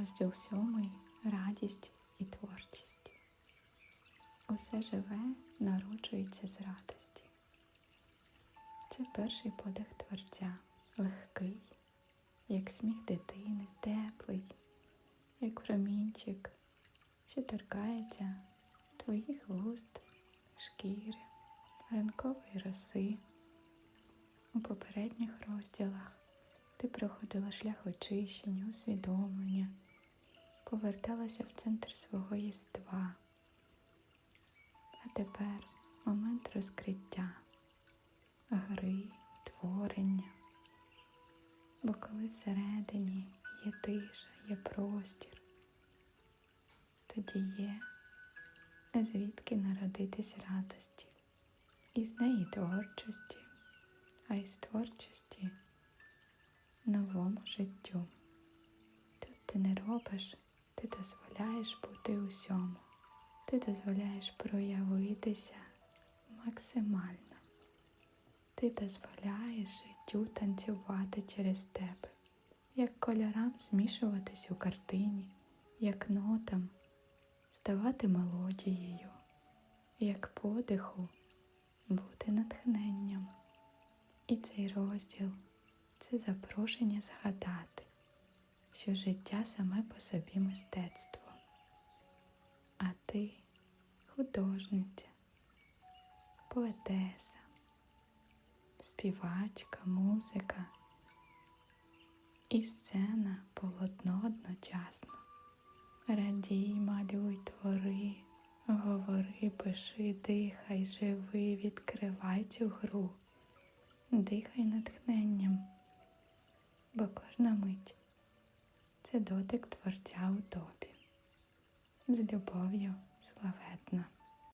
Розділ сьомий радість і творчість. Усе живе народжується з радості. Це перший подих творця, легкий, як сміх дитини, теплий, як промінчик, що торкається твоїх вуст, шкіри, ранкової роси. У попередніх розділах ти проходила шлях очищення, усвідомлення, поверталася в центр свого єства. А тепер момент розкриття, гри, творення. Бо коли всередині є тиша, є простір, тоді є звідки народитись радості, і з неї творчості, а із творчості новому життю. Тут ти не робиш, ти дозволяєш бути усьому, ти дозволяєш проявитися максимально. Ти дозволяєш життю танцювати через тебе, як кольорам змішуватись у картині, як нотам ставати мелодією, як подиху бути натхненням. І цей розділ це запрошення згадати, що життя саме по собі мистецтво, а ти художниця, поетеса, співачка, музика і сцена полотно одночасно. Радій, малюй, твори, говори, пиши, дихай, живи, відкривай цю гру, дихай натхненням, бо кожна мить це дотик творця у тобі. З любов'ю славетна.